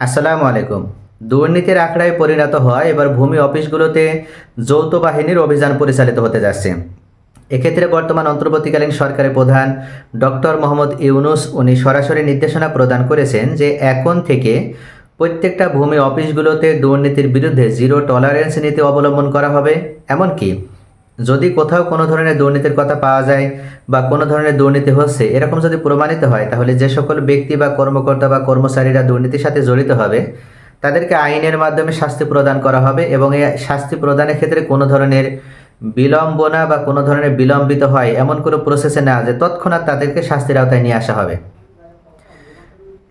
আসসালামু আলাইকুম। দুর্নীতির আখড়ায় পরিণত হয় এবার ভূমি অফিসগুলোতে যৌথ বাহিনীর অভিযান পরিচালিত হতে যাচ্ছে। এক্ষেত্রে বর্তমান অন্তর্বর্তীকালীন সরকারের প্রধান ডক্টর মোহাম্মদ ইউনুস উনি সরাসরি নির্দেশনা প্রদান করেছেন যে এখন থেকে প্রত্যেকটা ভূমি অফিসগুলোতে দুর্নীতির বিরুদ্ধে জিরো টলারেন্স নীতি অবলম্বন করা হবে। এমনকি যদি কোথাও কোনো ধরনের দুর্নীতির কথা পাওয়া যায় বা কোনো ধরনের দুর্নীতি হচ্ছে, এরকম যদি প্রমাণিত হয়, তাহলে যে সকল ব্যক্তি বা কর্মকর্তা বা কর্মচারীরা দুর্নীতির সাথে জড়িত হবে, তাদেরকে আইনের মাধ্যমে শাস্তি প্রদান করা হবে এবং এই শাস্তি প্রদানের ক্ষেত্রে কোনো ধরনের বিলম্বনা বা কোনো ধরনের বিলম্বিত হয় এমন কোনো প্রসেসে না, যে তৎক্ষণাৎ তাদেরকে শাস্তির আওতায় নিয়ে আসা হবে।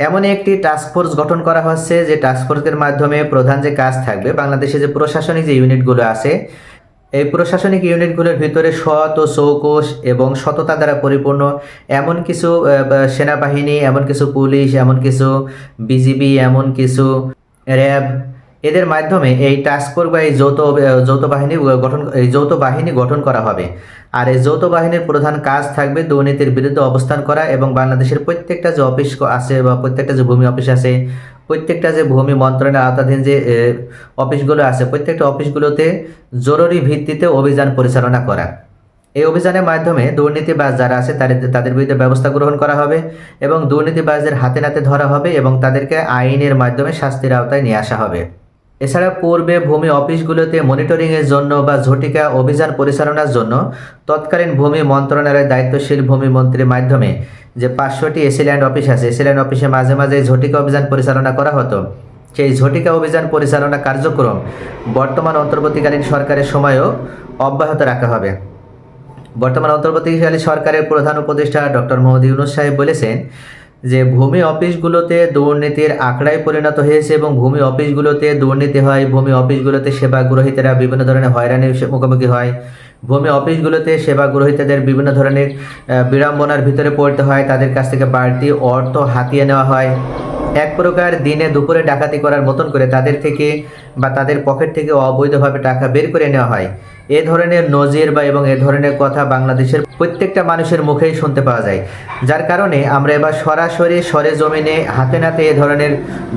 এমনই একটি টাস্কফোর্স গঠন করা হচ্ছে, যে টাস্কফোর্সের মাধ্যমে প্রধান যে কাজ থাকবে, বাংলাদেশে যে প্রশাসনিক যে ইউনিটগুলো আছে এই প্রশাসনিক ইউনিটগুলোর ভিতরে সৎ ও চৌকস এবং সততা দ্বারা পরিপূর্ণ, এমন কিছু সেনাবাহিনী, এমন কিছু পুলিশ, এমন কিছু বিজিবি, এমন কিছু র্যাব এদের মাধ্যমে এই টাস্কফোর্স বা এই যৌথ যৌথ বাহিনী গঠন, এই যৌথ বাহিনী গঠন করা হবে। আর এই যৌথ বাহিনীর প্রধান কাজ থাকবে দুর্নীতির বিরুদ্ধে অবস্থান করা এবং বাংলাদেশের প্রত্যেকটা যে অফিস আছে বা প্রত্যেকটা যে ভূমি অফিস আছে, প্রত্যেকটা যে ভূমি মন্ত্রণালয়ের আওতাধীন যে অফিসগুলো আছে, প্রত্যেকটা অফিসগুলোতে জরুরি ভিত্তিতে অভিযান পরিচালনা করা। এই অভিযানের মাধ্যমে দুর্নীতিবাজ যারা আছে, তাদের তাদের বিরুদ্ধে ব্যবস্থা গ্রহণ করা হবে এবং দুর্নীতিবাজদের হাতে নাতে ধরা হবে এবং তাদেরকে আইনের মাধ্যমে শাস্তির আওতায় নিয়ে আসা হবে। এছাড়া পূর্বে ভূমি অফিসগুলোতে মনিটরিংয়ের জন্য বা ঝটিকা অভিযান পরিচালনার জন্য তৎকালীন ভূমি মন্ত্রণালয়ের দায়িত্বশীল ভূমি মন্ত্রীর মাধ্যমে যে পাঁচশোটি এসিল্যান্ড অফিস আছে এসিল্যান্ড অফিসে মাঝে মাঝে ঝটিকা অভিযান পরিচালনা করা হতো। সেই ঝটিকা অভিযান পরিচালনা কার্যক্রম বর্তমান অন্তর্বর্তীকালীন সরকারের সময়ও অব্যাহত রাখা হবে। বর্তমান অন্তর্বর্তীকালীন সরকারের প্রধান উপদেষ্টা ডক্টর মোহাম্মদ ইউনুস সাহেব বলেছেন যে ভূমি অফিসগুলোতে দুর্নীতির আঁকড়ায় পরিণত হয়েছে এবং ভূমি অফিসগুলোতে দুর্নীতি হয়, ভূমি অফিসগুলোতে সেবা গ্রহীতারা বিভিন্ন ধরনের হয়রানির মুখোমুখি হয়, ভূমি অফিসগুলোতে সেবা গ্রহীতাদের বিভিন্ন ধরনের বিড়ম্বনার ভিতরে পড়তে হয়, তাদের কাছ থেকে বাড়তি অর্থ হাতিয়ে নেওয়া হয়। এক প্রকার দিনে দুপুরে ডাকাতি করার মতন করে তাদের থেকে বা তাদের পকেট থেকে অবৈধভাবে টাকা বের করে নেওয়া হয়। এ ধরনের নজির বা এবং এ ধরনের কথা বাংলাদেশের প্রত্যেকটা মানুষের মুখেই শুনতে পাওয়া যায়। যার কারণে আমরা এবার সরাসরি সরে জমিনে হাতে নাতে এ ধরনের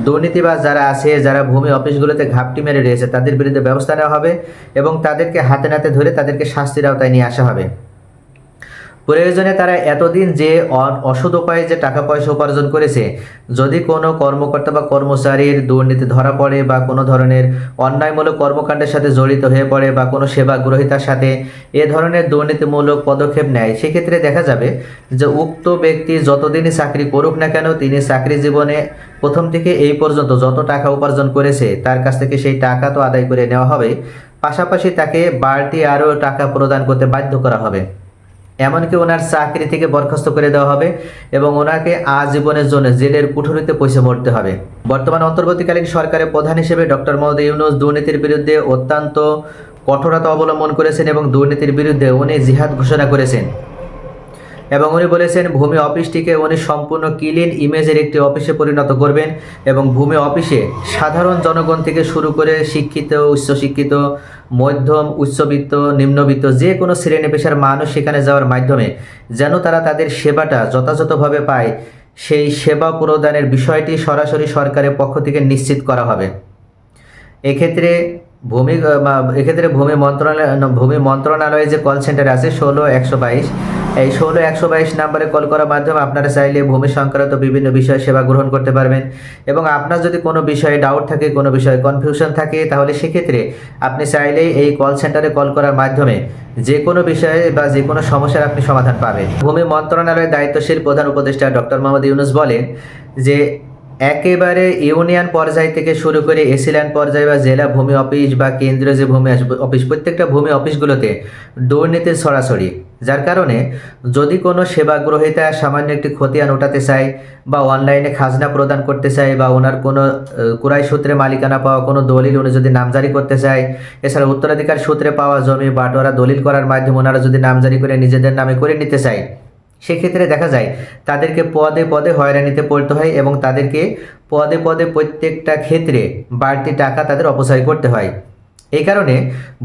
দুর্নীতিবাজ যারা আছে, যারা ভূমি অফিসগুলোতে ঘাপটি মেরে রয়েছে, তাদের বিরুদ্ধে ব্যবস্থা নেওয়া হবে এবং তাদেরকে হাতে নাতে ধরে তাদেরকে শাস্তির আওতায় নিয়ে আসা হবে। প্রয়োজনে তারা এতদিন যে অসৎ উপায়ে যে টাকা পয়সা উপার্জন করেছে, যদি কোনো কর্মকর্তা বা কর্মচারীর দুর্নীতি ধরা পড়ে বা কোনো ধরনের অন্যায়মূলক কর্মকাণ্ডের সাথে জড়িত হয়ে পড়ে বা কোনো সেবা গ্রহীতার সাথে এ ধরনের দুর্নীতিমূলক পদক্ষেপ নেয়, সেক্ষেত্রে দেখা যাবে যে উক্ত ব্যক্তি যতদিনই চাকরি করুক না কেন, তিনি চাকরি জীবনে প্রথম থেকে এই পর্যন্ত যত টাকা উপার্জন করেছে, তার কাছ থেকে সেই টাকা তো আদায় করে নেওয়া হবে। পাশাপাশি তাকে বাড়তি আরও টাকা প্রদান করতে বাধ্য করা হবে। এমনকি ওনার চাকরি থেকে বরখাস্ত করে দেওয়া হবে এবং ওনাকে আজীবনের জন্য জেলের কুঠুরিতে পয়সা মরতে হবে। বর্তমান অন্তর্বর্তীকালীন সরকারের প্রধান হিসেবে ডক্টর মোহাম্মদ ইউনুস দুর্নীতির বিরুদ্ধে অত্যন্ত কঠোরতা অবলম্বন করেছেন এবং দুর্নীতির বিরুদ্ধে উনি জিহাদ ঘোষণা করেছেন। এবং উনি বলেছেন, ভূমি অফিসটিকে উনি সম্পূর্ণ ক্লিন ইমেজের একটি অফিসে পরিণত করবেন এবং ভূমি অফিসে সাধারণ জনগণ থেকে শুরু করে শিক্ষিত, উচ্চশিক্ষিত, মধ্যম, উচ্চবিত্ত, নিম্নবিত্ত যে কোনো শ্রেণি পেশার মানুষ সেখানে যাওয়ার মাধ্যমে যেন তারা তাদের সেবাটা যথাযথভাবে পায়, সেই সেবা প্রদানের বিষয়টি সরাসরি সরকারের পক্ষ থেকে নিশ্চিত করা হবে। এক্ষেত্রে ভূমি এক্ষেত্রে ভূমি মন্ত্রণালয়, ভূমি মন্ত্রণালয়ে যে কল সেন্টার আছে, ষোলো, একশো বাইশ এই ষোলো একশো বাইশ নাম্বারে কল করার মাধ্যমে আপনারা চাইলে ভূমি সংক্রান্ত বিভিন্ন বিষয়ে সেবা গ্রহণ করতে পারবেন। এবং আপনার যদি কোনো বিষয়ে ডাউট থাকে, কোনো বিষয়ে কনফিউশন থাকে, তাহলে সেক্ষেত্রে আপনি চাইলেই এই কল সেন্টারে কল করার মাধ্যমে যে কোনো বিষয়ে বা যে কোনো সমস্যার আপনি সমাধান পাবেন। ভূমি মন্ত্রণালয়ের দায়িত্বশীল প্রধান উপদেষ্টা ডক্টর মোহাম্মদ ইউনুস বলেন যে, একেবারে ইউনিয়ন পর্যায় থেকে শুরু করে এসিল্যান্ড পর্যায়ে বা জেলা ভূমি অফিস বা কেন্দ্রীয় যে ভূমি অফিস, প্রত্যেকটা ভূমি অফিসগুলোতে দুর্নীতির সরাসরি যার কারণে যদি কোনো সেবা গ্রহীতা সামান্য একটি খতিয়ান ওঠাতে চায় বা অনলাইনে খাজনা প্রদান করতে চায় বা ওনার কোনো কুরাই সূত্রে মালিকানা পাওয়া কোনো দলিল উনি যদি নামজারি করতে চায়, এছাড়া উত্তরাধিকার সূত্রে পাওয়া জমি বাটোয়ারা দলিল করার মাধ্যমে ওনারা যদি নামজারি করে নিজেদের নামে করে নিতে চায়, সেক্ষেত্রে দেখা যায় তাদেরকে পদে পদে হয়রানিতে পড়তে হয় এবং তাদেরকে পদে পদে প্রত্যেকটা ক্ষেত্রে বাড়তি টাকা তাদের অপচয় করতে হয়। এই কারণে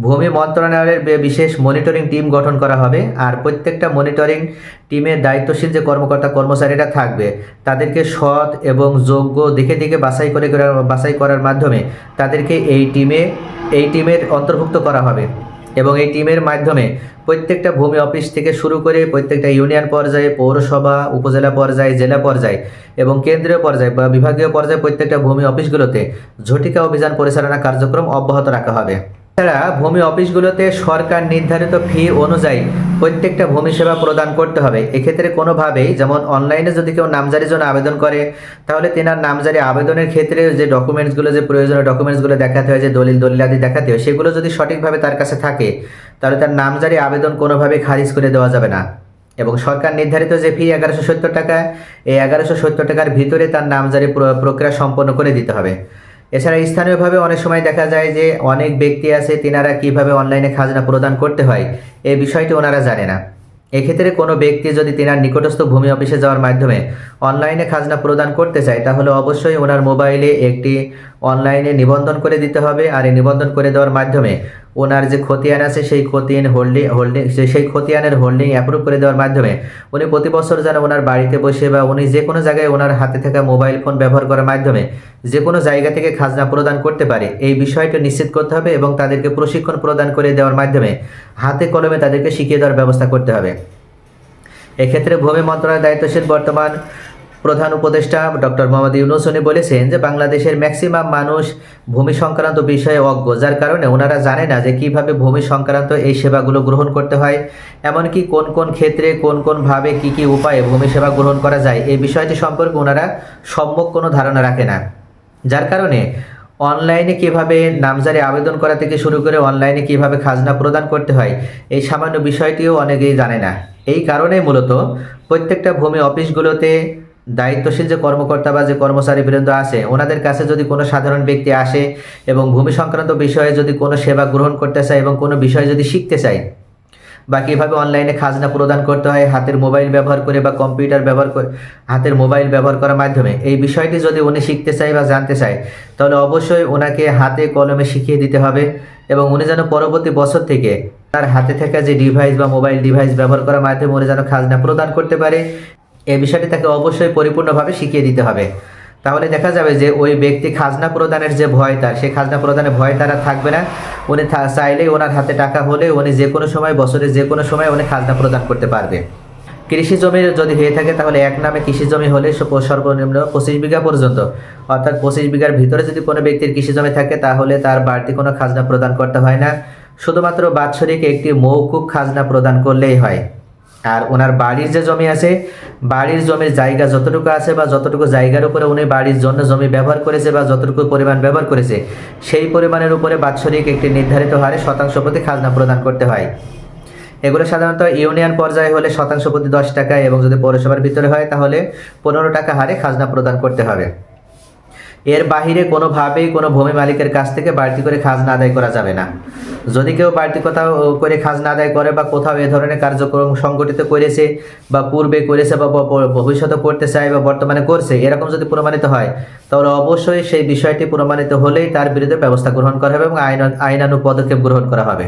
ভূমি মন্ত্রণালয়ের বিশেষ মনিটরিং টিম গঠন করা হবে। আর প্রত্যেকটা মনিটরিং টিমের দায়িত্বশীল যে কর্মকর্তা, কর্মচারীরা থাকবে, তাদেরকে সৎ এবং যোগ্য দেখে দেখে বাছাই করে বাছাই করার মাধ্যমে তাদেরকে এই টিমে এই টিমের অন্তর্ভুক্ত করা হবে। এবং এই টিমের মাধ্যমে প্রত্যেকটা ভূমি অফিস থেকে শুরু করে প্রত্যেকটা ইউনিয়ন পর্যায়ে, পৌরসভা, উপজেলা পর্যায়ে, জেলা পর্যায়ে এবং কেন্দ্রীয় পর্যায়ে বা বিভাগীয় পর্যায়ে প্রত্যেকটা ভূমি অফিসগুলোতে ঝটিকা অভিযান পরিচালনা কার্যক্রম অব্যাহত রাখা হবে। এছাড়া ভূমি অফিসগুলোতে সরকার নির্ধারিত ফি অনুযায়ী প্রত্যেকটা ভূমি সেবা প্রদান করতে হবে। এক্ষেত্রে কোনোভাবেই যেমন অনলাইনে যদি কেউ নামজারির জন্য আবেদন করে, তাহলে তেনার নামজারি আবেদনের ক্ষেত্রে যে ডকুমেন্টসগুলো, যে প্রয়োজনীয় ডকুমেন্টসগুলো দেখাতে হয়, যে দলিল দলিলাদি দেখাতে হয়, সেগুলো যদি সঠিকভাবে তার কাছে থাকে, তাহলে তার নামজারি আবেদন কোনোভাবেই খারিজ করে দেওয়া যাবে না। এবং সরকার নির্ধারিত যে ফি এগারোশো সত্তর টাকা, এই এগারোশো সত্তর টাকার ভিতরে তার নামজারি প্র- প্রক্রিয়া সম্পন্ন করে দিতে হবে। এছাড়া স্থানীয়ভাবে অনেক সময় দেখা যায় যে অনেক ব্যক্তি আছে, তিনারা কীভাবে অনলাইনে খাজনা প্রদান করতে হয় এই বিষয়টি ওনারা জানে না। এক্ষেত্রে কোনো ব্যক্তি যদি তিনার নিকটস্থ ভূমি অফিসে যাওয়ার মাধ্যমে অনলাইনে খাজনা প্রদান করতে চায়, তাহলে অবশ্যই ওনার মোবাইলে একটি অনলাইনে নিবন্ধন করে দিতে হবে। আর এই নিবন্ধন করে দেওয়ার মাধ্যমে ওনার যে খতিয়ান আছে, সেই খতিয়ান হোল্ডিং হোল্ডিং সেই খতিয়ানের হোল্ডিং অ্যাপ্রুভ করে দেওয়ার মাধ্যমে উনি প্রতি বছর যেন ওনার বাড়িতে বসে বা উনি যে কোনো জায়গায় ওনার হাতে থাকা মোবাইল ফোন ব্যবহার করার মাধ্যমে যে কোনো জায়গা থেকে খাজনা প্রদান করতে পারে। এই বিষয়টি নিশ্চিত করতে হবে এবং তাদেরকে প্রশিক্ষণ প্রদান করে দেওয়ার মাধ্যমে হাতে কলমে তাদেরকে শিখিয়ে দেওয়ার ব্যবস্থা করতে হবে। এক্ষেত্রে ভূমি মন্ত্রণালয়ের দায়িত্বশীল বর্তমান প্রধান উপদেষ্টা ডক্টর মোহাম্মদ ইউনুস, উনি বলেছেন যে বাংলাদেশের ম্যাক্সিমাম মানুষ ভূমি সংক্রান্ত বিষয়ে অজ্ঞ, যার কারণে ওনারা জানে না যে কীভাবে ভূমি সংক্রান্ত এই সেবাগুলো গ্রহণ করতে হয়, এমনকি কোন কোন ক্ষেত্রে, কোন কোন ভাবে কি কি উপায়ে ভূমি সেবা গ্রহণ করা যায়, এই বিষয়টি সম্পর্কে ওনারা সম্যক কোনো ধারণা রাখে না। যার কারণে অনলাইনে কীভাবে নামজারি আবেদন করা থেকে শুরু করে অনলাইনে কীভাবে খাজনা প্রদান করতে হয়, এই সামান্য বিষয়টিও অনেকেই জানে না। এই কারণে মূলত প্রত্যেকটা ভূমি অফিসগুলোতে দায়িত্বশীল যে কর্মকর্তা বা যে কর্মচারী বৃন্দ আছে, ওনাদের কাছে যদি কোনো সাধারণ ব্যক্তি আসে এবং ভূমি সংক্রান্ত বিষয়ে যদি কোনো সেবা গ্রহণ করতে চায় এবং কোনো বিষয় যদি শিখতে চায়, বা কীভাবে অনলাইনে খাজনা প্রদান করতে হয়, হাতের মোবাইল ব্যবহার করে বা কম্পিউটার ব্যবহার করে, হাতের মোবাইল ব্যবহার করার মাধ্যমে, এই বিষয়টি যদি উনি শিখতে চায় বা জানতে চায়, তাহলে অবশ্যই ওনাকে হাতে কলমে শিখিয়ে দিতে হবে এবং উনি যেন পরবর্তী বছর থেকে তার হাতে থাকা যে ডিভাইস বা মোবাইল ডিভাইস ব্যবহার করার মাধ্যমে উনি যেন খাজনা প্রদান করতে পারে। এই বিষয়টি তাকে অবশ্যই পরিপূর্ণভাবে শিখিয়ে দিতে হবে। তাহলে দেখা যাবে যে ওই ব্যক্তি খাজনা প্রদানের যে ভয় তার সেই খাজনা প্রদানের ভয় তারা থাকবে না। উনি চাইলেই ওনার হাতে টাকা হলে উনি যে কোনো সময়, বছরে যে কোনো সময় উনি খাজনা প্রদান করতে পারবে। কৃষি জমির যদি হয়ে থাকে তাহলে এক নামে কৃষি জমি হলে সর্বনিম্ন পঁচিশ বিঘা পর্যন্ত। অর্থাৎ পঁচিশ বিঘার ভিতরে যদি কোনো ব্যক্তির কৃষি জমি থাকে তাহলে তার বাড়তি কোনো খাজনা প্রদান করতে হয় না। শুধুমাত্র বাৎসরিক একটি মৌকুব খাজনা প্রদান করলেই হয়। আর ওনার বাড়ির যে জমি আছে, বাড়ির জমির জায়গা যতটুকু আছে বা যতটুকু জায়গার উপরে উনি বাড়ির জন্য জমি ব্যবহার করেছে বা যতটুকু পরিমাণ ব্যবহার করেছে, সেই পরিমাণের উপরে বাৎসরিক একটি নির্ধারিত হারে শতাংশ প্রতি খাজনা প্রদান করতে হয়। এগুলো সাধারণত ইউনিয়ন পর্যায়ে হলে শতাংশ প্রতি দশ টাকা এবং যদি পৌরসভার ভিতরে হয় তাহলে পনেরো টাকা হারে খাজনা প্রদান করতে হবে। এর বাহিরে কোনোভাবেই কোনো ভূমি মালিকের কাছ থেকে বাড়তি করে খাজনা আদায় করা যাবে না। যদি কেউ বাড়তি কোথাও করে খাজনা আদায় করে বা কোথাও এ ধরনের কার্যক্রম সংগঠিত করেছে বা পূর্বে করেছে বা, ভবিষ্যতে করতে চায় বা বর্তমানে করছে, এরকম যদি প্রমাণিত হয়, তাহলে অবশ্যই সেই বিষয়টি প্রমাণিত হলেই তার বিরুদ্ধে ব্যবস্থা গ্রহণ করা হবে এবং আইন, আইনানুগ পদক্ষেপ গ্রহণ করা হবে।